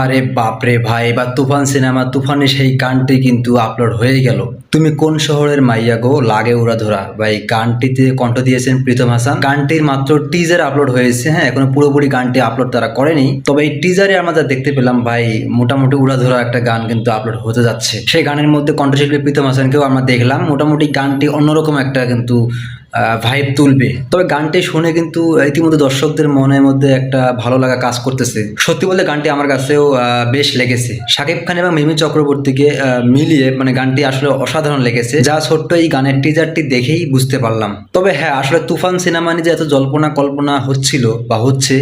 আরে বাপরে ভাই, এবার তুফান সিনেমা, তুফানের সেই গানটি কিন্তু আপলোড হয়ে গেল। তুমি কোন শহরের মাইয়া গো? লাগে উড়া ধরা ভাই, গানটিতে কণ্ঠ দিয়েছেন প্রীতম হাসান। গানটির মাত্র টিজার আপলোড হয়েছে হ্যাঁ এখনও পুরোপুরি গানটি আপলোড তারা করেনি। তবে এই টিজারে আমরা দেখতে পেলাম, ভাই, মোটামুটি উড়া ধরা একটা গান কিন্তু আপলোড হতে যাচ্ছে। সেই গানের মধ্যে কণ্ঠশিল্পী প্রীতম হাসানকেও আমরা দেখলাম। মোটামুটি গানটি অন্যরকম একটা কিন্তু ভাইব তুলবে। তবে গানটি শুনে কিন্তু ইতিমধ্যে দর্শকদের মনের মধ্যে একটা ভালো লাগা কাজ করতেছে। সত্যি বলতে গানটি আমার কাছেও বেশ লেগেছে। শাকিব খান এবং মিমি চক্রবর্তীকে মিলিয়ে মানে গানটি আসলে অসাধারণ লেগেছে। যা ছোট্ট এই গানের টিজারটি দেখেই বুঝতে পারলাম। তবে হ্যাঁ আসলে তুফান সিনেমা নিয়ে যে এত জল্পনা কল্পনা হচ্ছিল বা হচ্ছে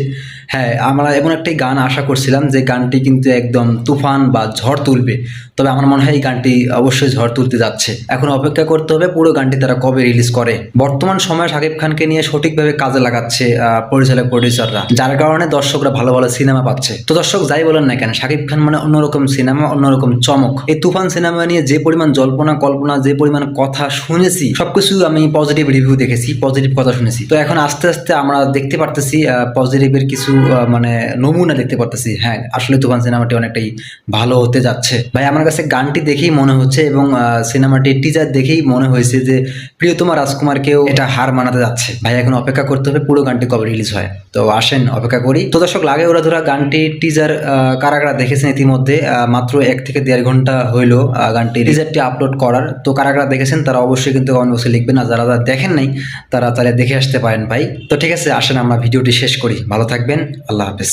হ্যাঁ আমরা এমন একটি গান আশা করছিলাম যে গানটি কিন্তু একদম তুফান বা ঝড় তুলবে। তবে আমার মনে হয় এই গানটি অবশ্যই ঝড় তুলতে যাচ্ছে। এখন অপেক্ষা করতে হবে পুরো গানটি তারা কবে রিলিজ করে। বর্তমান সময়ে শাকিব খানকে নিয়ে সঠিকভাবে কাজে লাগাচ্ছে পরিচালক প্রডিউসাররা যার কারণে দর্শকরা ভালো ভালো সিনেমা পাচ্ছে। তো দর্শক যাই বলেন না কেন, শাকিব খান মানে অন্যরকম সিনেমা, অন্যরকম চমক। এই তুফান সিনেমা নিয়ে যে পরিমাণ জল্পনা, কল্পনা, যে পরিমাণ কথা শুনেছি, সবকিছু আমি পজিটিভ রিভিউ দেখেছি পজিটিভ কথা শুনেছি। তো এখন আস্তে আস্তে আমরা দেখতে পারতেছি পজিটিভের কিছু আহ, মানে নমুনা দেখতে পারতেছি। হ্যাঁ আসলে তুফান সিনেমাটি অনেকটাই ভালো হতে যাচ্ছে। ভাই আমার কাছে গানটি দেখেই মনে হচ্ছে এবং সিনেমাটির টিজার দেখেই মনে হয়েছে যে প্রিয়তমা রাজকুমারকেও এটা হার মানাতে যাচ্ছে। ভাই এখন অপেক্ষা করতে হবে পুরো গানটি কবে রিলিজ হয়। তো আসেন অপেক্ষা করি। তো দর্শক লাগে ওরা ধরা গানটি টিজার কারা কারা দেখেছেন ইতিমধ্যে? মাত্র এক থেকে দেড় ঘণ্টা হইল গানটি টিজারটি আপলোড করার। তো কারা কারা দেখেছেন তারা অবশ্যই কিন্তু কমেন্ট বক্সে লিখবেন। আর যারা যারা দেখেন নাই তারা তাহলে দেখে আসতে পারেন ভাই। তো ঠিক আছে আসেন আমরা ভিডিওটি শেষ করি। ভালো থাকবেন। আল্লাহ হাফেজ।